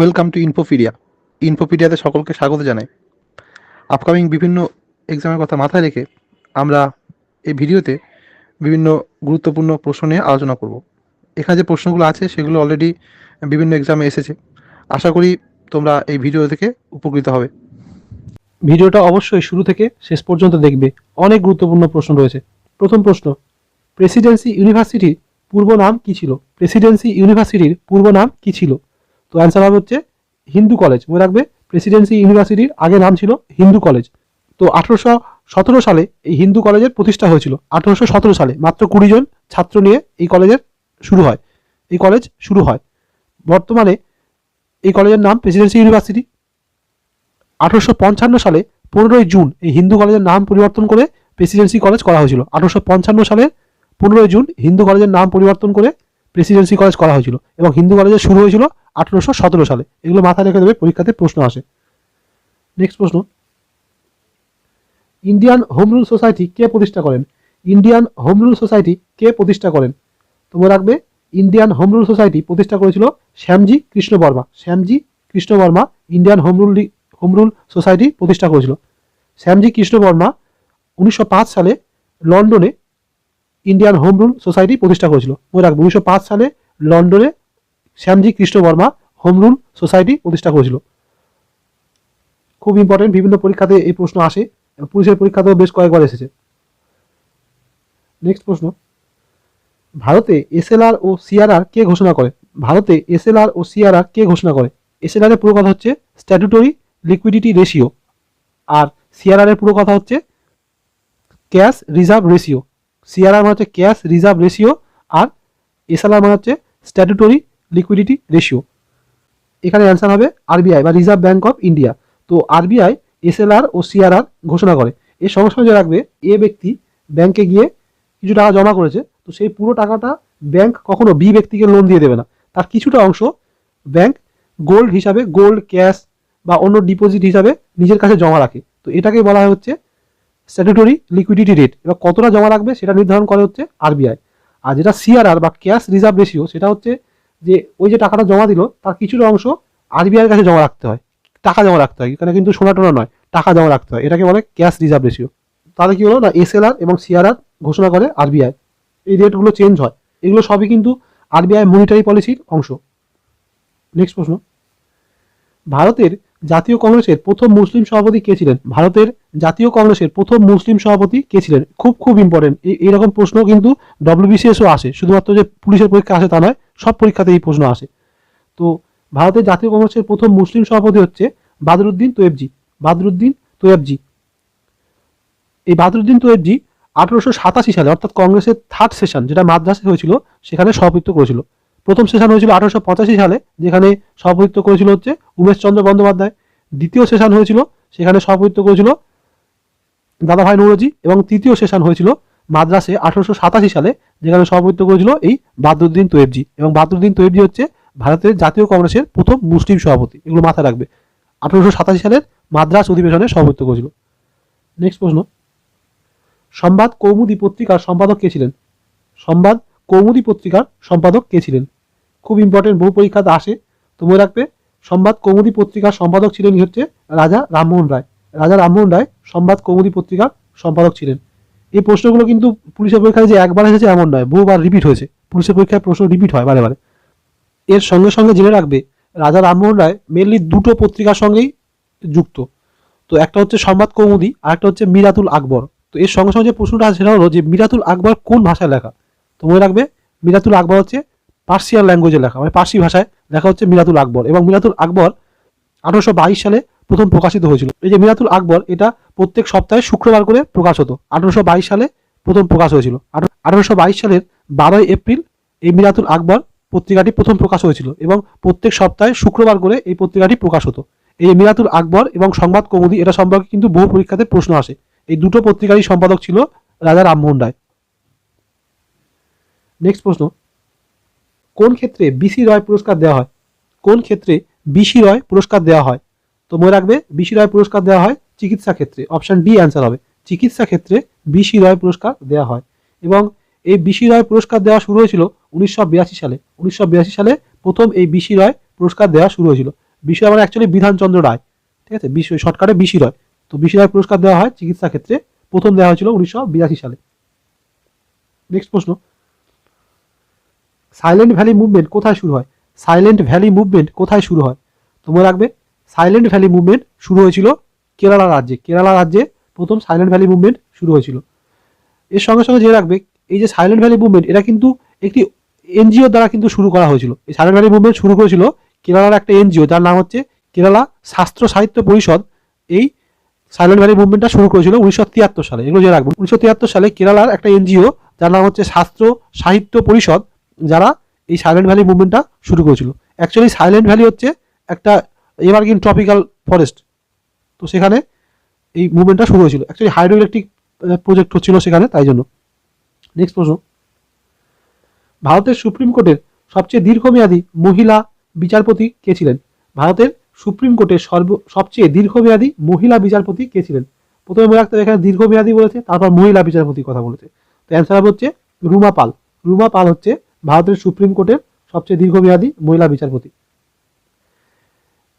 Welcome to ইনফোপিডিয়া। ইনফোপিডিয়াতে সকলকে স্বাগত জানাই। আপকামিং বিভিন্ন এক্সামের কথা মাথায় রেখে আমরা এই ভিডিওতে বিভিন্ন গুরুত্বপূর্ণ প্রশ্ন নিয়ে আলোচনা করব। এখানে যে প্রশ্নগুলো আছে, সেগুলো অলরেডি বিভিন্ন এক্সামে এসেছে। আশা করি তোমরা এই ভিডিও থেকে উপকৃত হবে। ভিডিওটা অবশ্যই শুরু থেকে শেষ পর্যন্ত দেখবে। অনেক গুরুত্বপূর্ণ প্রশ্ন রয়েছে। প্রথম প্রশ্ন, প্রেসিডেন্সি ইউনিভার্সিটির পূর্ব নাম কি ছিল? প্রেসিডেন্সি ইউনিভার্সিটির পূর্ব নাম কি ছিল? তো অ্যান্সার হবে হচ্ছে হিন্দু কলেজ মনে রাখবে প্রেসিডেন্সি ইউনিভার্সিটির আগে নাম ছিল হিন্দু কলেজ তো আঠারোশো সতেরো সালে এই হিন্দু কলেজের প্রতিষ্ঠা হয়েছিল। আঠারোশো সতেরো সালে মাত্র কুড়ি জন ছাত্র নিয়ে এই কলেজের শুরু হয়। এই কলেজ শুরু হয়। বর্তমানে এই কলেজের নাম প্রেসিডেন্সি ইউনিভার্সিটি আঠারোশো পঞ্চান্ন সালে পনেরোই জুন এই হিন্দু কলেজের নাম পরিবর্তন করে প্রেসিডেন্সি কলেজ করা হয়েছিল। আঠারোশো পঞ্চান্ন সালে পনেরোই জুন হিন্দু কলেজের নাম পরিবর্তন করে প্রেসিডেন্সি কলেজ করা হয়েছিল এবং হিন্দু কলেজে শুরু হয়েছিল আঠেরোশো সতেরো সালে। এগুলো মাথায় রেখে দেবে, পরীক্ষাতে প্রশ্ন আসে। নেক্সট প্রশ্ন। ইন্ডিয়ান হোম রুল সোসাইটি কে প্রতিষ্ঠা করেন? ইন্ডিয়ান হোম রুল সোসাইটি কে প্রতিষ্ঠা করেন? তোমরা রাখবে ইন্ডিয়ান হোম রুল সোসাইটি প্রতিষ্ঠা করেছিল Shyamji Krishna Varma. Shyamji Krishna Varma Indian home rule home rule society প্রতিষ্ঠা করেছিল। শ্যামজি কৃষ্ণ বর্মা উনিশশো পাঁচ সালে লন্ডনে ইন্ডিয়ান হোম রুল সোসাইটি প্রতিষ্ঠা করেছিল। মনে রাখব উনিশশো সালে লন্ডনে Shyamji Krishna Varma home rule society প্রতিষ্ঠা করেছিল। খুব ইম্পর্টেন্ট বিভিন্ন পরীক্ষাতে এই প্রশ্ন আসে পুলিশের পরীক্ষাতেও বেশ কয়েকবার এসেছে। নেক্সট প্রশ্ন। ভারতে এসএলআর ও সিআরআর কে ঘোষণা করে? ভারতে এসএলআর ও সিআরআর কে ঘোষণা করে? এসএলআর এর পুরো কথা হচ্ছে স্ট্যাটুটরি লিকুইডিটি রেশিও আর সিআরআর এর পুরো কথা হচ্ছে ক্যাশ রিজার্ভ রেশিও সিআরআর মানে হচ্ছে ক্যাশ রিজার্ভ রেশিও আর এসএলআর মানে হচ্ছে স্ট্যাটুটরি লিকুইডিটি রেশিও এখানে অ্যান্সার হবে আরবিআই বা রিজার্ভ ব্যাঙ্ক অফ ইন্ডিয়া তো আরবিআই এসএলআর ও সিআরআর ঘোষণা করে। এর সঙ্গে সঙ্গে রাখবে এ ব্যক্তি ব্যাংকে গিয়ে কিছু টাকা জমা করেছে। তো সেই পুরো টাকাটা ব্যাংক কখনো বি ব্যক্তিকে লোন দিয়ে দেবে না। তার কিছুটা অংশ ব্যাংক গোল্ড হিসাবে গোল্ড ক্যাশ বা অন্য ডিপোজিট হিসাবে নিজের কাছে জমা রাখে। তো এটাকেই বলা হচ্ছে স্ট্যাটুটরি লিকুইডিটি রেট এবার কতটা জমা রাখবে সেটা নির্ধারণ করে হচ্ছে আরবিআই আর যেটা সিআরআর বা ক্যাশ রিজার্ভ রেশিও সেটা হচ্ছে যে ওই যে টাকাটা জমা দিল, তার কিছুটা অংশ আরবিআইয়ের কাছে জমা রাখতে হয়। টাকা জমা রাখতে হয়, এখানে কিন্তু সোনা টোনা নয়, টাকা জমা রাখতে হয়। এটাকে বলে ক্যাশ রিজার্ভ রেশিও তাহলে কি হলো না এসএলআর এবং সিআরআর ঘোষণা করে আরবিআই এই রেটগুলো চেঞ্জ হয়। এগুলো সবই কিন্তু আরবিআই মনিটারি পলিসির অংশ। নেক্সট প্রশ্ন। ভারতের জাতীয় কংগ্রেসের প্রথম মুসলিম সভাপতি কে ছিলেন? ভারতের জাতীয় কংগ্রেসের প্রথম মুসলিম সভাপতি কে ছিলেন? খুব খুব ইম্পর্টেন্ট এইরকম প্রশ্ন কিন্তু ডব্লিউবিসিএসও আসে। শুধুমাত্র যে পুলিশের পরীক্ষা আসে তা নয়, সব পরীক্ষাতে এই প্রশ্ন আসে। তো ভারতের জাতীয় কংগ্রেসের প্রথম মুসলিম সভাপতি হচ্ছে বাদরুদ্দিন তোয়েবজি। বাদরুদ্দিন তোয়েবজি। এই বাদরুদ্দিন তোয়েবজি আঠারোশো সাতাশি সালে, অর্থাৎ কংগ্রেসের থার্ড সেশন যেটা মাদ্রাসে হয়েছিল, সেখানে সভাপতিত্ব করেছিল। প্রথম সেশন হয়েছিল আঠারোশো পঁচাশি সালে, যেখানে সভাপতিত্ব করেছিল হচ্ছে উমেশচন্দ্র বন্দ্যোপাধ্যায়। দ্বিতীয় সেশন হয়েছিল, সেখানে সভাপতিত্ব করেছিল দাদাভাই নৌরজি এবং তৃতীয় সেশন হয়েছিল মাদ্রাসে আঠারোশো সাতাশি সালে, যেখানে সভাপতিত্ব করেছিল এই বাদরুদ্দিন তোয়েবজি। এবং বাদরুদ্দিন তোয়েবজি হচ্ছে ভারতের জাতীয় কংগ্রেসের প্রথম মুসলিম সভাপতি, এগুলো মাথায় রাখবে। আঠারোশো সাতাশি সালের মাদ্রাস অধিবেশনে সভাপতিত্ব করেছিল। নেক্সট প্রশ্ন। সংবাদ কৌমুদী পত্রিকার সম্পাদক কে ছিলেন? সংবাদ কৌমুদী পত্রিকার সম্পাদক কে ছিলেন? খুব ইম্পর্টেন্ট বহু পরীক্ষাতে আসে। তো মনে রাখবে, সংবাদ কৌমুদী পত্রিকার সম্পাদক ছিলেন হচ্ছে রাজা রামমোহন রায়। রাজা রামমোহন রায় সংবাদ কৌমুদী পত্রিকার সম্পাদক ছিলেন। এই প্রশ্নগুলো কিন্তু পুলিশের পরীক্ষায় যে একবার এসেছে এমন নয়, বহুবার রিপিট হয়েছে। পুলিশের পরীক্ষায় প্রশ্ন রিপিট হয় বারে বারে। এর সঙ্গে সঙ্গে জেনে রাখবে, রাজা রামমোহন রায় মেনলি দুটো পত্রিকার সঙ্গেই যুক্ত। তো একটা হচ্ছে সংবাদ কৌমুদি আর একটা হচ্ছে মিরাতুল আকবর। তো এর সঙ্গে সঙ্গে যে প্রশ্নটা আছে সেটা হলো যে মিরাতুল আকবর কোন ভাষায় লেখা? তো মনে রাখবে মিরাতুল আকবর হচ্ছে পার্সিয়ান ল্যাঙ্গুয়েজে লেখা মানে পার্সি ভাষায় লেখা হচ্ছে মিরাতুল আকবর। এবং মিরাতুল আকবর আঠারোশো বাইশ সালে প্রথম প্রকাশিত হয়েছিল। এই যে মিরাতুল আকবর, এটা প্রত্যেক সপ্তাহে শুক্রবার করে প্রকাশ হতো। আঠারোশো বাইশ সালে প্রথম প্রকাশ হয়েছিল। আঠারোশো বাইশ সালের বারোই এপ্রিল এই মিরাতুল আকবর পত্রিকাটি প্রথম প্রকাশ হয়েছিল এবং প্রত্যেক সপ্তাহে শুক্রবার করে এই পত্রিকাটি প্রকাশ হতো। এই মিরাতুল আকবর এবং সংবাদ কৌমুদি, এটা সম্পর্কে কিন্তু বহু পরীক্ষাতে প্রশ্ন আসে। এই দুটো পত্রিকারই সম্পাদক ছিল রাজা রামমোহন রায়। নেক্সট প্রশ্ন কোন ক্ষেত্রে বিসি রয় পুরস্কার দেওয়া হয় কোন ক্ষেত্রে বিসি রয় পুরস্কার দেওয়া হয় তো মনে রাখবে বিসি রয় পুরস্কার দেওয়া হয় চিকিৎসা ক্ষেত্রে অপশন ডি অ্যান্সার হবে চিকিৎসা ক্ষেত্রে বিসি রয় পুরস্কার দেওয়া হয় এবং এই বিসি রয় পুরস্কার দেওয়া শুরু হয়েছিল উনিশশো বিরাশি সালে উনিশশো বিরাশি সালে প্রথম এই বিসি রয় পুরস্কার দেওয়া শুরু হয়েছিল রয় মানে অ্যাকচুয়ালি বিধানচন্দ্র রায় ঠিক আছে বিশ শর্টকাটে বিশি রয় তো বিসি রয় পুরস্কার দেওয়া হয় চিকিৎসা ক্ষেত্রে প্রথম দেওয়া হয়েছিল উনিশশো বিরাশি সালে নেক্সট প্রশ্ন সাইলেন্ট ভ্যালি মুভমেন্ট কোথায় শুরু হয়? সাইলেন্ট ভ্যালি মুভমেন্ট কোথায় শুরু হয়? তোমরা রাখবে? সাইলেন্ট ভ্যালি মুভমেন্ট শুরু হয়েছিল কেরালা রাজ্যে। কেরালা রাজ্যে প্রথম সাইলেন্ট ভ্যালি মুভমেন্ট শুরু হয়েছিল। এর সঙ্গে সঙ্গে যে রাখবে, এই যে সাইলেন্ট ভ্যালি মুভমেন্ট এটা কিন্তু একটি এনজিও দ্বারা কিন্তু শুরু করা হয়েছিল। এই সাইলেন্ট ভ্যালি মুভমেন্ট শুরু করেছিল কেরালার একটা এনজিও, যার নাম হচ্ছে কেরালা শাস্ত্র সাহিত্য পরিষদ। এই সাইলেন্ট ভ্যালি মুভমেন্টটা শুরু করেছিল উনিশশো তিয়াত্তর সালে। এগুলো যে রাখব। উনিশশো তিয়াত্তর সালে কেরালার একটা এনজিও, যার নাম হচ্ছে শাস্ত্র সাহিত্য পরিষদ। যারা এই সাইলেন্ট ভ্যালি মুভমেন্টটা শুরু করেছিল। অ্যাকচুয়ালি সাইলেন্ট ভ্যালি হচ্ছে একটা এভারগ্রিন ট্রপিক্যাল ফরেস্ট তো সেখানে এই মুভমেন্টটা শুরু হয়েছিল। অ্যাকচুয়ালি হাইড্রো ইলেকট্রিক প্রজেক্ট হচ্ছিল সেখানে, তাই জন্য। নেক্সট প্রশ্ন। ভারতের সুপ্রিম কোর্টের সবচেয়ে দীর্ঘমেয়াদী মহিলা বিচারপতি কে ছিলেন? ভারতের সুপ্রিম কোর্টের সর্ব, সবচেয়ে দীর্ঘমেয়াদী মহিলা বিচারপতি কে ছিলেন? প্রথমে মনে রাখতে এখানে দীর্ঘমেয়াদী বলেছে, তারপর মহিলা বিচারপতির কথা বলেছে। তো অ্যান্সার হচ্ছে রুমা পাল। রুমা পাল হচ্ছে ভারতের সুপ্রিম কোর্টের সবচেয়ে দীর্ঘমেয়াদী মহিলা বিচারপতি।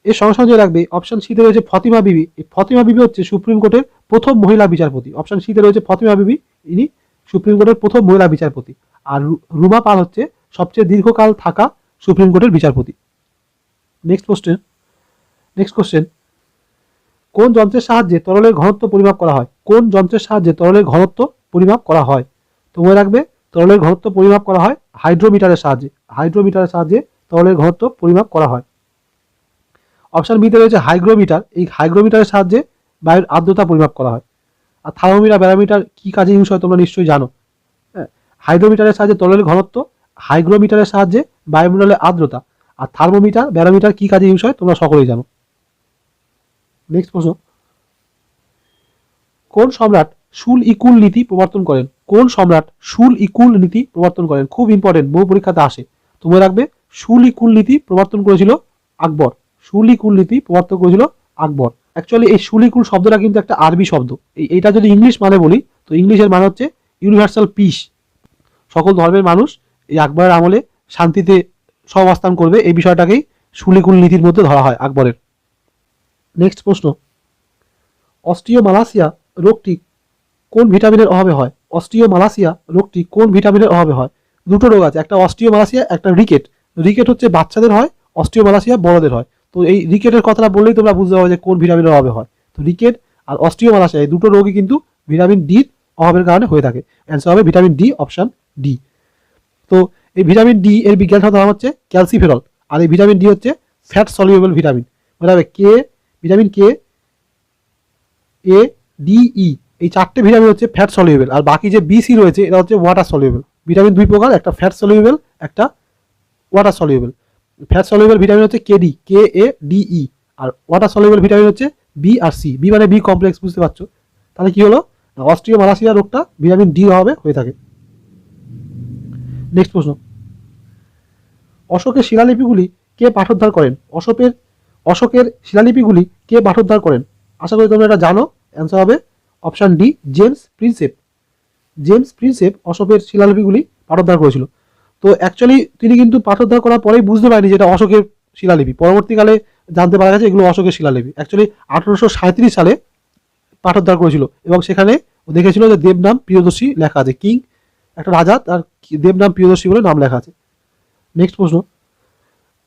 এর সঙ্গে সঙ্গে রাখবে অপশন সিতে রয়েছে ফতিমা বিবি। এই ফতিমা বিবি হচ্ছে সুপ্রিম কোর্টের প্রথম মহিলা বিচারপতি। অপশন সিতে রয়েছে ফতিমা বিবি, ইনি সুপ্রিম কোর্টের প্রথম মহিলা বিচারপতি। আর রুমা পাল হচ্ছে সবচেয়ে দীর্ঘকাল থাকা সুপ্রিম কোর্টের বিচারপতি। নেক্সট কোশ্চেন নেক্সট কোশ্চেন কোন যন্ত্রের সাহায্যে তরলের ঘনত্ব পরিমাপ করা হয়? কোন যন্ত্রের সাহায্যে তরলের ঘনত্ব পরিমাপ করা হয়? তো মনে রাখবে তরলের ঘনত্ব পরিমাপ করা হয় হাইড্রোমিটারের সাহায্যে। হাইড্রোমিটারের সাহায্যে তরলের ঘনত্ব পরিমাপ করা হয়। অপশন বিতে রয়েছে হাইগ্রোমিটার। এই হাইগ্রোমিটারের সাহায্যে বায়ুর আর্দ্রতা পরিমাপ করা হয়। আর থার্মোমিটার, ব্যারোমিটার কি কাজে ইউজ হয় তোমরা নিশ্চয়ই জানো। হ্যাঁ হাইড্রোমিটারের সাহায্যে তরলের ঘনত্ব, হাইগ্রোমিটারের সাহায্যে বায়ুমণ্ডলের আর্দ্রতা। আর থার্মোমিটার, ব্যারোমিটার কি কাজে ইউজ হয় তোমরা সকলেই জানো। নেক্সট প্রশ্ন। কোন সম্রাট সুল ইকুল নীতি প্রবর্তন করেন? কোন সম্রাট সুল ইকুল নীতি প্রবর্তন করেন? খুব ইম্পর্টেন্ট বহু পরীক্ষাতে আসে। তুমি রাখবে সুল ইকুল নীতি প্রবর্তন করেছিল আকবর। সুলিকুল নীতি প্রবর্তন করেছিল আকবর। অ্যাকচুয়ালি এই সুলিকুল শব্দটা কিন্তু একটা আরবি শব্দ। এই, এইটা যদি ইংলিশ মানে বলি, তো ইংলিশের মানে হচ্ছে ইউনিভার্সাল পিস সকল ধর্মের মানুষ এই আকবরের আমলে শান্তিতে সহাবস্থান করবে, এই বিষয়টাকেই সুলিকুল নীতির মধ্যে ধরা হয় আকবরের। নেক্সট প্রশ্ন অস্ট্রিওমালাসিয়া রোগটি কোন ভিটামিনের অভাবে হয়? অস্ট্রিওমালাসিয়া রোগটি কোন ভিটামিনের অভাবে হয়? দুটো রোগ আছে, একটা অস্ট্রিওমালাসিয়া একটা রিকেট। রিকেট হচ্ছে বাচ্চাদের হয় অস্ট্রিওমালাসিয়া বড়দের হয়। তো এই রিকেটের কথাটা বললেই তোমরা বুঝতে পারবে যে কোন ভিটামিনের অভাবে হয়। তো রিকেট আর অস্ট্রিওমালাসিয়া এই দুটো রোগই কিন্তু ভিটামিন ডির অভাবের কারণে হয়ে থাকে। অ্যান্সার হবে ভিটামিন ডি অপশান ডি। তো এই ভিটামিন ডি এর বিজ্ঞান শব্দ নাম হচ্ছে ক্যালসিফেরল। আর এই ভিটামিন ডি হচ্ছে ফ্যাট সলিউবল ভিটামিন। মনে হবে কে, ভিটামিন কে, এ, ডি, ই। এই চারটে ভিটামিন হচ্ছে ফ্যাট সলিউবেল আর বাকি যে বি সি রয়েছে, এটা হচ্ছে ওয়াটার সলিউবেল ভিটামিন দুই প্রকার, একটা ফ্যাট সলিউবেল একটা water soluble fat soluble vitamin হচ্ছে KD K A D E আর ওয়াটার সলিউবেল ভিটামিন হচ্ছে বি আর সি বি মানে বি কমপ্লেক্স বুঝতে পারছ? তাহলে কি হলো? অস্ট্রিও মালাসিয়া রোগটা ভিটামিন ডি অভাবে হয়ে থাকে। নেক্সট প্রশ্ন। অশোকের শিলালিপিগুলি কে পাঠোদ্ধার করেন? অশোকের অশোকের শিলালিপিগুলি কে পাঠোদ্ধার করেন? আশা করি তোমরা এটা জানো। অ্যান্সার হবে option D, James Prinsep. James Prinsep অশোকের শিলালিপিগুলি পাঠোদ্ধার করেছিল। তো অ্যাকচুয়ালি তিনি কিন্তু পাঠোদ্ধার করার পরেই বুঝতে পারেনি যেটা অশোকের শিলালিপি। পরবর্তীকালে জানতে পারা গেছে এগুলো অশোকের শিলালিপি। অ্যাকচুয়ালি আঠারোশো সাঁত্রিশ সালে পাঠোদ্ধার করেছিল এবং সেখানে দেখেছিল যে দেবনাম প্রিয়দর্শী লেখা আছে। কিং, একটা রাজা, তার দেবনাম প্রিয়দর্শী বলে নাম লেখা আছে। নেক্সট প্রশ্ন।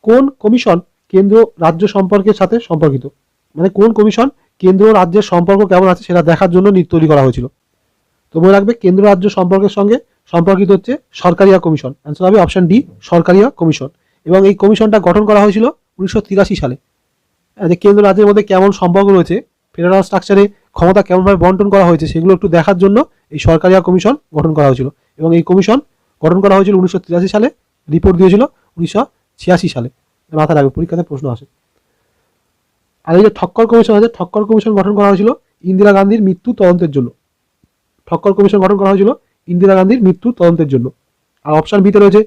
কোন কমিশন কেন্দ্র রাজ্য সম্পর্কের সাথে সম্পর্কিত? মানে কোন কমিশন কেন্দ্র রাজ্যের সম্পর্ক কেমন আছে সেটা দেখার জন্য নি- তৈরি করা হয়েছিল। তো মনে রাখবে কেন্দ্র রাজ্য সম্পর্কের সঙ্গে সম্পর্কিত হচ্ছে সরকারিয়া কমিশন। অ্যান্সার হবে অপশন ডি সরকারিয়া কমিশন। এবং এই কমিশনটা গঠন করা হয়েছিল উনিশশো তিরাশি সালে। যে কেন্দ্র রাজ্যের মধ্যে কেমন সম্পর্ক রয়েছে ফেডারাল স্ট্রাকচারে ক্ষমতা কেমনভাবে বন্টন করা হয়েছে, সেগুলো একটু দেখার জন্য এই সরকারিয়া কমিশন গঠন করা হয়েছিল। এবং এই কমিশন গঠন করা হয়েছিল উনিশশো তিরাশি সালে রিপোর্ট দিয়েছিল উনিশশো ছিয়াশি সালে। মাথায় রাখবে, পরীক্ষাতে প্রশ্ন আসে। আর এই যে ঠক্কর কমিশন আছে, ঠক্কর কমিশন গঠন করা হয়েছিল ইন্দিরা গান্ধীর মৃত্যু তদন্তের জন্য। ঠক্কর কমিশন গঠন করা হয়েছিল ইন্দিরা গান্ধীর মৃত্যু তদন্তের জন্য। আর অপশন বিতে রয়েছে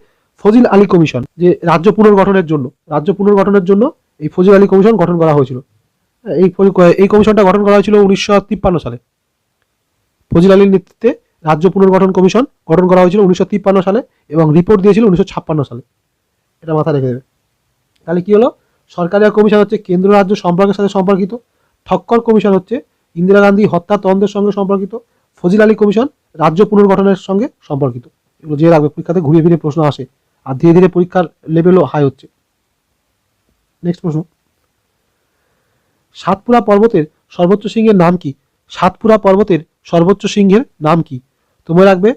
ফজিল আলী কমিশন, যে রাজ্য পুনর্গঠনের জন্য। রাজ্য পুনর্গঠনের জন্য এই ফজিল আলী কমিশন গঠন করা হয়েছিল। এই এই কমিশনটা গঠন করা হয়েছিল উনিশশো তিপ্পান্ন সালে। ফজিল আলীর নেতৃত্বে রাজ্য পুনর্গঠন কমিশন গঠন করা হয়েছিল উনিশশো তিপ্পান্ন সালে এবং রিপোর্ট দিয়েছিল উনিশশো ছাপ্পান্ন সালে। এটা মাথা রেখে দেবে। তাহলে কি হলো? সরকারিয়া কমিশন হচ্ছে কেন্দ্র রাজ্য সম্পর্কের সাথে সম্পর্কিত, ঠক্কর কমিশন হচ্ছে ইন্দিরা গান্ধী হত্যাতন্ত্রের সঙ্গে সম্পর্কিত, ফজিল আলী কমিশন রাজ্য পুনর্গঠনের সঙ্গে সম্পর্কিত। এগুলো যে রাখবে, পরীক্ষাতে ঘুরিয়ে ফিরে প্রশ্ন আসে আর ধীরে ধীরে পরীক্ষার লেভেলও হাই হচ্ছে। নেক্সট প্রশ্ন। সাতপুরা পর্বতের সর্বোচ্চ সিংহের নাম কি? সাতপুরা পর্বতের সর্বোচ্চ সিংহের নাম কি? তোমরা রাখবে,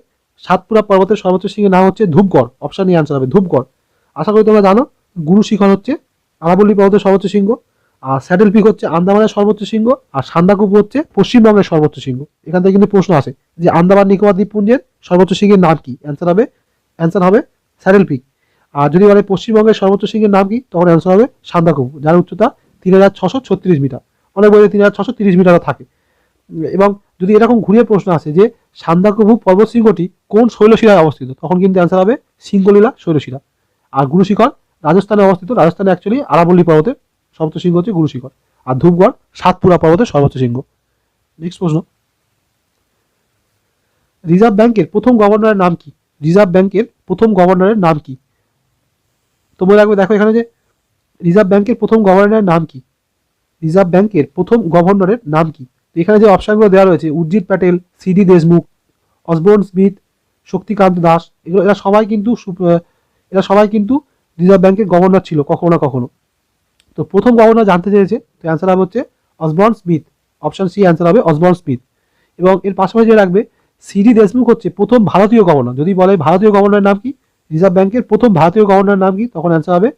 সাতপুরা পর্বতের সর্বোচ্চ সিংহের নাম হচ্ছে ধূপগড় অপশন নিয়ে আনসার হবে ধূপগড়। আশা করি তোমরা জানো, গুরু শিখর হচ্ছে আরাবল্লী পর্বতের সর্বোচ্চ শৃঙ্গ, আর স্যাডেল পিক হচ্ছে আন্দামানের সর্বোচ্চ শৃঙ্গ, আর সান্দাকুপু হচ্ছে পশ্চিমবঙ্গের সর্বোচ্চ শৃঙ্গ। এখান থেকে কিন্তু প্রশ্ন আসে যে আন্দামান নিকোবর দ্বীপপুঞ্জের সর্বোচ্চ সিংহের নাম কি? অ্যান্সার হবে অ্যান্সার হবে স্যাডেল পিক। আর যদি বলে পশ্চিমবঙ্গের সর্বোচ্চ শৃঙ্গের নাম কি, তখন অ্যান্সার হবে সান্দাকুপু, যার উচ্চতা তিন হাজার ছশো ছত্রিশ মিটার। অনেক বইতে তিন হাজার ছশো তিরিশ মিটারও থাকে। এবং যদি এরকম ঘুরিয়ে প্রশ্ন আসে যে সান্দাকভু পর্বত শৃঙ্গটি কোন শৈলশিলায় অবস্থিত, তখন কিন্তু অ্যান্সার হবে সিঙ্গলীলা শৈলশিলা। আর গুরুশিখর রাজস্থানে অবস্থিত, রাজস্থানে অ্যাকচুয়ালি আরাবল্লী পর্বতের সর্বোচ্চ শৃঙ্গ হচ্ছে গুরুশিখর আর ধূপগড় সাতপুরা পর্বতের সর্বোচ্চ শৃঙ্গ। নেক্সট প্রশ্ন। রিজার্ভ ব্যাংকের প্রথম গভর্নরের নাম কি? রিজার্ভ ব্যাংকের প্রথম গভর্নরের নাম কি? তোমরা রাখবে, দেখো এখানে যে রিজার্ভ ব্যাংকের প্রথম গভর্নরের নাম কি? রিজার্ভ ব্যাংকের প্রথম গভর্নরের নাম কি? এখানে যে অপশনগুলো দেওয়া রয়েছে, Urjit Patel C D Deshmukh Osborne Smith, Shaktikanta Das, এগুলো, এরা সবাই কিন্তু এরা সবাই কিন্তু রিজার্ভ ব্যাংকের গভর্নর ছিল, কখনো না কখনো। তো প্রথম গভর্নর জানতে চেয়েছে, তো অ্যান্সার হবে হচ্ছে Osborne Smith. Option C answer হবে অসবর্ন স্মিথ। এবং এর পাশাপাশি যে রাখবে সিডি দেশমুখ হচ্ছে প্রথম ভারতীয় গভর্নর। যদি বলে ভারতীয় গভর্নরের নাম কি, রিজার্ভ ব্যাংকের প্রথম ভারতীয় গভর্নরের নাম কি, তখন অ্যান্সার হবে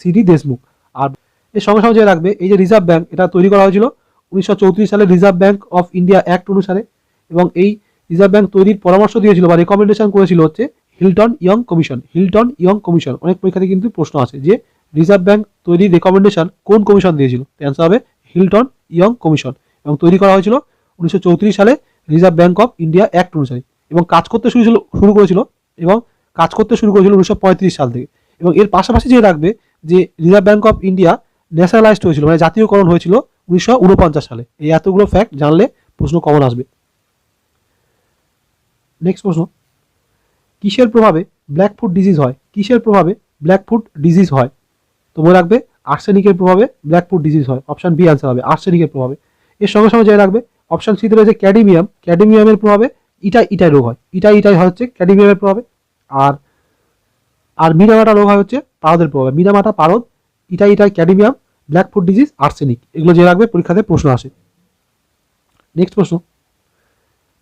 সিডি দেশমুখ। আর এর সঙ্গে সঙ্গে রাখবে, এই যে রিজার্ভ ব্যাংক, এটা তৈরি করা হয়েছিল উনিশশো চৌত্রিশ সালে reserve bank of India act অনুসারে। এবং এই রিজার্ভ ব্যাংক তৈরির পরামর্শ দিয়েছিল বা রেকমেন্ডেশন করেছিল হচ্ছে Hilton Young commission, Hilton Young commission. অনেক পরীক্ষাতে কিন্তু প্রশ্ন আছে যে রিজার্ভ ব্যাংক তৈরির রেকমেন্ডেশন কোন কমিশন দিয়েছিল? অ্যান্সার হবে হিলটন ইয়ং কমিশন। এবং তৈরি করা হয়েছিল উনিশশো চৌত্রিশ সালে reserve bank of India act অনুসারে। এবং কাজ করতে শুরু শুরু করেছিল এবং কাজ করতে শুরু করেছিল উনিশশো পঁয়ত্রিশ সাল থেকে। এবং এর পাশাপাশি যে রাখবে যে reserve bank of India nationalised হয়েছিল মানে জাতীয়করণ হয়েছিল উনিশশো উনপঞ্চাশ সালে। এই এতগুলো ফ্যাক্ট জানলে প্রশ্ন কমন আসবে। নেক্সট প্রশ্ন। কিসের প্রভাবে ব্ল্যাক ফুট ডিজিজ হয়? কিসের প্রভাবে ব্ল্যাক ফুট ডিজিজ হয়? তো মনে রাখবে আর্সেনিকের প্রভাবে ব্ল্যাক ফুট ডিজিজ হয়। অপশন বি অ্যান্সার হবে আর্সেনিকের প্রভাবে। এর সঙ্গে সঙ্গে জেনে রাখবে অপশান সিতে রয়েছে ক্যাডিমিয়াম ক্যাডিমিয়ামের প্রভাবে ইটাই ইটাই রোগ হয়। ইটাই ইটাই হচ্ছে ক্যাডিমিয়ামের প্রভাবে। আর আর মিনামাটা রোগ হয় হচ্ছে পারদের প্রভাবে। মিনামাটা পারদ, itai itai cadmium black foot disease arsenic এগুলো জেনে রাখবে, পরীক্ষাতে প্রশ্ন আসে। নেক্সট প্রশ্ন।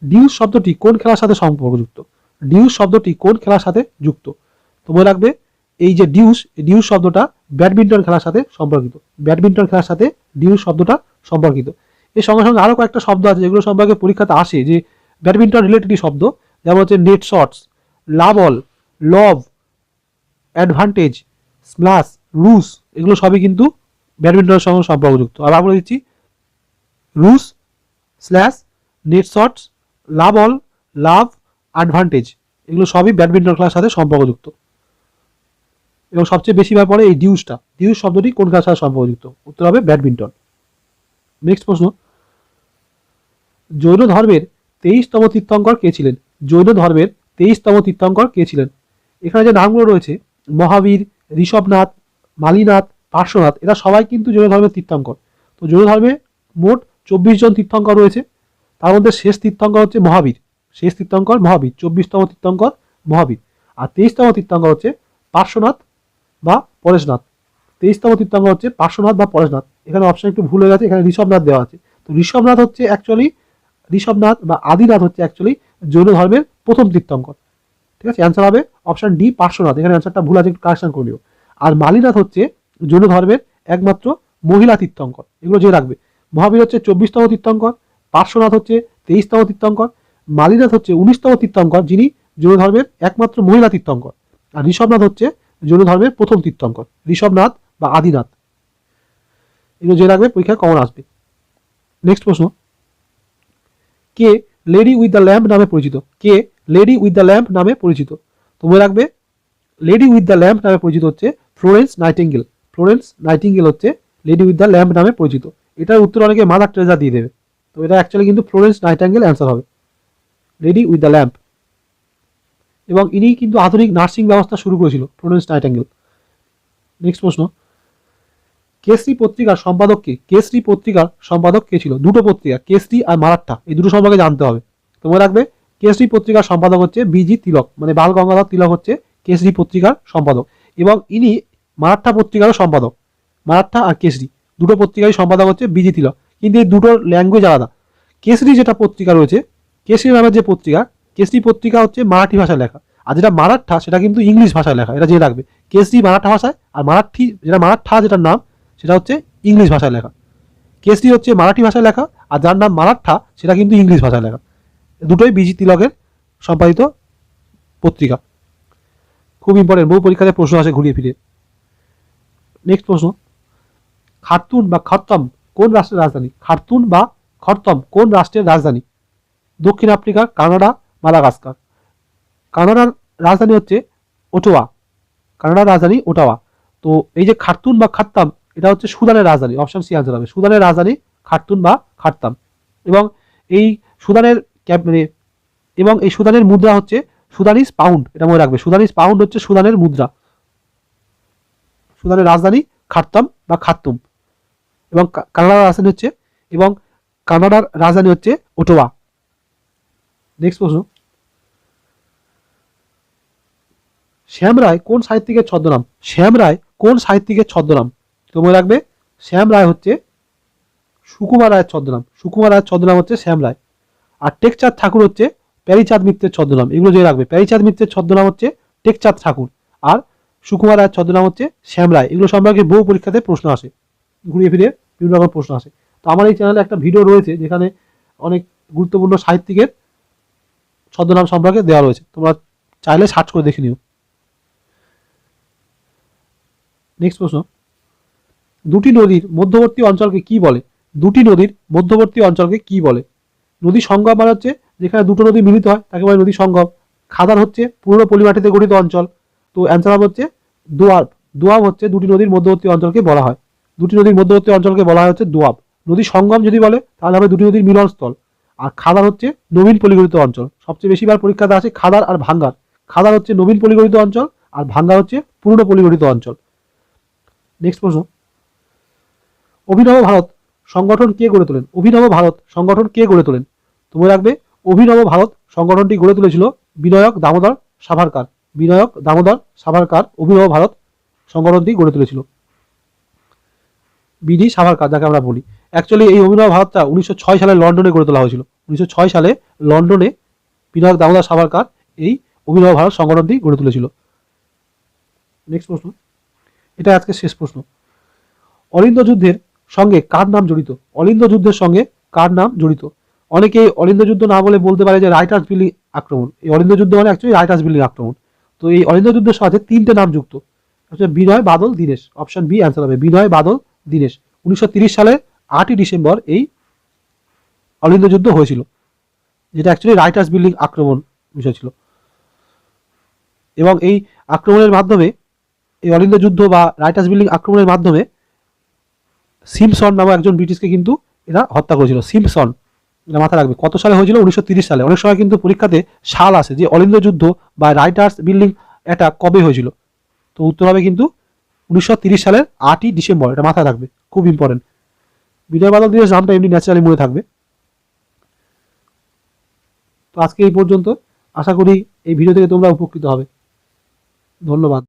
ডিউস শব্দটি কোন খেলার সাথে সম্পর্কযুক্ত? ডিউস শব্দটি কোন খেলার সাথে যুক্ত? তো মনে রাখবে, এই যে ডিউস ডিউস শব্দটা ব্যাডমিন্টন খেলার সাথে সম্পর্কিত। ব্যাডমিন্টন খেলার সাথে ডিউস শব্দটা সম্পর্কিত। এর সঙ্গে সঙ্গে আরও কয়েকটা শব্দ আছে, যেগুলো সম্পর্কে পরীক্ষাতে আসে, যে ব্যাডমিন্টন রিলেটেড শব্দ? যেমন হচ্ছে net shots lob love advantage smash rush এগুলো সবই কিন্তু ব্যাডমিন্টনের সঙ্গে সম্পর্কযুক্ত। আবার বলে দিচ্ছি rush slash net shots love all love advantage এগুলো সবই ব্যাডমিন্টন খেলার সাথে সম্পর্কযুক্ত। এবং সবচেয়ে বেশি ব্যাপারে এই ডিউসটা ডিউস শব্দটি কোন খেলার সাথে সম্পর্কযুক্ত? উত্তর হবে ব্যাডমিন্টন নেক্সট প্রশ্ন। জৈন ধর্মের তেইশতম তীর্থঙ্কর কে ছিলেন? জৈন ধর্মের তেইশতম তীর্থঙ্কর কে ছিলেন? এখানে যে নামগুলো রয়েছে, মহাবীর, ঋষভনাথ, মালিনাথ, পার্শ্বনাথ, এরা সবাই কিন্তু জৈন ধর্মের তীর্থঙ্কর। তো জৈন ধর্মে মোট চব্বিশ জন তীর্থঙ্কর রয়েছে। তার মধ্যে শেষ তীর্থঙ্কর হচ্ছে মহাবীর। শেষ তীর্থঙ্কর মহাবীর, চব্বিশতম তীর্থঙ্কর মহাবীর। আর তেইশতম তীর্থঙ্কর হচ্ছে পার্শ্বনাথ বা পরেশনাথ। তেইশতম তীর্থঙ্কর হচ্ছে পার্শ্বনাথ বা পরেশনাথ। এখানে অপশন একটু ভুল হয়ে গেছে, এখানে ঋষভনাথ দেওয়া আছে। তো ঋষভনাথ হচ্ছে অ্যাকচুয়ালি ঋষভনাথ বা আদিনাথ হচ্ছে অ্যাকচুয়ালি জৈন ধর্মের প্রথম তীর্থঙ্কর। ঠিক আছে? অ্যান্সার হবে অপশন ডি পার্শ্বনাথ। এখানে অ্যান্সারটা ভুল আছে, একটু কারেকশন করে নিও। আর মালিনাথ হচ্ছে জৈন ধর্মের একমাত্র মহিলা তীর্থঙ্কর। এগুলো যে রাখবে? মহাবীর হচ্ছে চব্বিশতম তীর্থঙ্কর, পার্শ্বনাথ হচ্ছে তেইশতম তীর্থঙ্কর মালিনাথ হচ্ছে উনিশতম তীর্থঙ্কর, যিনি জৈন ধর্মের একমাত্র মহিলা তীর্থঙ্কর। আর ঋষভনাথ হচ্ছে জৈন ধর্মের প্রথম তীর্থঙ্কর, ঋষভনাথ বা আদিনাথ। এগুলো যে রাখবে পরীক্ষায় কমন আসবে। নেক্সট প্রশ্ন। কে লেডি উইথ দ্য ল্যাম্প নামে পরিচিত? কে লেডি উইথ দ্য ল্যাম্প নামে পরিচিত? তো মনে রাখবে, লেডি উইথ দ্য ল্যাম্প নামে পরিচিত হচ্ছে ফ্লোরেন্স নাইটিঙ্গেল। ফ্লোরেন্স নাইটিঙ্গেল হচ্ছে লেডি উইথ দ্য ল্যাম্প নামে পরিচিত। এটার উত্তর অনেকে মাদার ট্রেজা দিয়ে দেবে। তো এটা অ্যাকচুয়ালি কিন্তু ফ্লোরেন্স নাইটাঙ্গেল অ্যান্সার হবে। Lady with the lamp. এবং ইনি কিন্তু আধুনিক নার্সিং ব্যবস্থা শুরু করেছিল ফ্লোরেন্স নাইটাঙ্গেল নেক্সট প্রশ্ন। কেসরি পত্রিকার সম্পাদক কে? কেসরি পত্রিকার সম্পাদক কে ছিল? দুটো পত্রিকা, কেসরি আর মারাঠা, এই দুটো সম্পর্কে জানতে হবে। তোমার রাখবে কেসরি পত্রিকার সম্পাদক হচ্ছে বিজি তিলক মানে বাল গঙ্গাধর তিলক হচ্ছে কেসরি পত্রিকার সম্পাদক। এবং ইনি মারাঠা পত্রিকারও সম্পাদক, মারাঠা আর কেসরি। দুটো পত্রিকারই সম্পাদক হচ্ছে বিজি তিলক। কিন্তু এই দুটোর ল্যাঙ্গুয়েজ আলাদা। কেসরি যেটা পত্রিকা রয়েছে কেসরি নামের যে পত্রিকা কেসরি পত্রিকা হচ্ছে মারাঠি ভাষায় লেখা। আর যেটা মারাঠা, সেটা কিন্তু ইংলিশ ভাষায় লেখা, এটা জেনে রাখবে। কেসরি মারাঠা ভাষায় আর মারাঠি, যেটা মারাঠা যেটার নাম, সেটা হচ্ছে ইংলিশ ভাষায় লেখা। কেসরি হচ্ছে মারাঠি ভাষায় লেখা, আর যার নাম মারাঠা, সেটা কিন্তু ইংলিশ ভাষায় লেখা। দুটোই বিজি তিলকের সম্পাদিত পত্রিকা। খুব ইম্পর্টেন্ট বহু পরীক্ষাতে প্রশ্ন আসে ঘুরিয়ে ফিরে নেক্সট প্রশ্ন। খার্তুন বা খরতম কোন রাষ্ট্রের রাজধানী? খার্তুন বা খরতম কোন রাষ্ট্রের রাজধানী? দক্ষিণ আফ্রিকা, কানাডা, মাদাগাস্কার। কানাডার রাজধানী হচ্ছে ওটোয়া। কানাডার রাজধানী ওটাওয়া। তো এই যে খার্তুন বা খাত্তাম এটা হচ্ছে সুদানের রাজধানী, অপশন সি আনসার হবে। সুদানের রাজধানী খার্তুন বা খার্তাম। এবং এই সুদানের ক্যাপ মানে এবং এই সুদানের মুদ্রা হচ্ছে সুদানিস পাউন্ড, এটা মনে রাখবে। সুদানিস পাউন্ড হচ্ছে সুদানের মুদ্রা। সুদানের রাজধানী খার্তাম বা খার্তুম। এবং কানাডার রাজধানী হচ্ছে এবং কানাডার রাজধানী হচ্ছে ওটোয়া। নেক্সট প্রশ্ন। শ্যাম রায় কোন সাহিত্যিকের ছদ্মনাম? শ্যাম রায় কোন সাহিত্যিকের ছদ্মনাম? তো মনে রাখবে, শ্যাম রায় হচ্ছে সুকুমার রায়ের ছদ্মনাম। সুকুমার রায়ের ছদ্মনাম হচ্ছে শ্যাম রায়। আর টেকচাঁদ ঠাকুর হচ্ছে প্যারিচাঁদ মিত্রের ছদ্মনাম। এগুলো জেনে রাখবে, প্যারিচাঁদ মিত্রের ছদ্মনাম হচ্ছে টেকচাঁদ ঠাকুর। আর সুকুমার রায়ের ছদ্মনাম হচ্ছে শ্যাম রায়। এগুলো সম্পর্কে বহু পরীক্ষাতে প্রশ্ন আসে। ঘুরিয়ে ফিরে বিভিন্ন রকম প্রশ্ন আসে। তো আমার এই চ্যানেলে একটা ভিডিও রয়েছে যেখানে অনেক গুরুত্বপূর্ণ সাহিত্যিকের ছদ্মনাম সম্পর্কে দেওয়া রয়েছে। তোমরা চাইলে সার্চ করে দেখে নিও। নেক্সট প্রশ্ন। দুটি নদীর মধ্যবর্তী অঞ্চলকে কি বলে? দুটি নদীর মধ্যবর্তী অঞ্চলকে কি বলে? নদী সঙ্গম মানে হচ্ছে যেখানে দুটো নদী মিলিত হয়, তাকে বলে নদী সঙ্গম খাদান হচ্ছে পুরনো পলিমাটিতে গঠিত অঞ্চল। তো অ্যান্সার হবে হচ্ছে দোয়াব। দোয়াব হচ্ছে দুটি নদীর মধ্যবর্তী অঞ্চলকে বলা হয়। দুটি নদীর মধ্যবর্তী অঞ্চলকে বলা হয় হচ্ছে দোয়াব। নদী সঙ্গম যদি বলে, তাহলে হবে দুটি নদীর মিলনস্থল। আর খাদার হচ্ছে নবীন পলিগঠিত অঞ্চল। সবচেয়ে বেশিবার পরীক্ষাতে আছে খাদার আর ভাঙ্গার। খাদার হচ্ছে নবীন পলিগঠিত অঞ্চল আর ভাঙ্গার হচ্ছে পুরনো পলিগঠিত অঞ্চল। নেক্সট প্রশ্ন। অভিনব ভারত সংগঠন কে গড়ে তোলেন? অভিনব ভারত সংগঠন কে গড়ে তোলেন? তুমি রাখবে, অভিনব ভারত সংগঠনটি গড়ে তুলেছিল বিনয়ক দামোদর সাভারকার। বিনায়ক দামোদর সাভারকার অভিনব ভারত সংগঠনটি গড়ে তুলেছিল। বিডি সাভারকার, যাকে আমরা বলি। অ্যাকচুয়ালি এই অভিনব ভারতটা উনিশশো ছয় সালে লন্ডনে গড়ে তোলা হয়েছিল। উনিশশো ছয় সালে লন্ডনে বিনায়ক দামোদর সাভারকার এই অভিনব ভারত সংগঠনটি গড়ে তুলেছিল। নেক্সট প্রশ্ন। এটা আজকে শেষ প্রশ্ন। অলিন্দ যুদ্ধের সঙ্গে কার নাম জড়িত? অলিন্দ যুদ্ধের সঙ্গে কার নাম জড়িত? অনেকে অলিন্দ যুদ্ধ না বলে বলতে পারে যে রাইটার্স বিল্ডিং আক্রমণ। এই অলিন্দ যুদ্ধ মানে অ্যাকচুয়ালি রাইটার্স বিল্ডিং আক্রমণ। তো এই অলিন্দ যুদ্ধের সাথে তিনটে নাম যুক্ত। Binoy Badal Dinesh option B answer হবে বিনয় বাদল দীনেশ। উনিশশো সালে আটই ডিসেম্বর এই অলিন্দ যুদ্ধ হয়েছিল, যেটা অ্যাকচুয়ালি রাইটার্স বিল্ডিং আক্রমণ বিষয় ছিল। এবং এই আক্রমণের মাধ্যমে, এই অলিন্দ যুদ্ধ বা রাইটার্স বিল্ডিং আক্রমণের মাধ্যমে সিমসন নামক একজন ব্রিটিশকে কিন্তু এরা হত্যা করেছিল। সিমসন এটা মাথা রাখবে, কত সালে হয়েছিল? উনিশশো সালে। অনেক সময় কিন্তু পরীক্ষাতে সাল আসে যে অলিন্দ যুদ্ধ বা রাইটার্স বিল্ডিং এটা কবে হয়েছিল। তো উত্তর হবে কিন্তু উনিশশো সালের আটই ডিসেম্বর, এটা মাথায় রাখবে, খুব ইম্পর্টেন্ট বিজয় বাদল দিবস নামটা এমনি ন্যাচারালি মনে থাকবে। তো আজকে এই পর্যন্ত। আশা করি এই ভিডিও থেকে তোমরা উপকৃত হবে। ধন্যবাদ।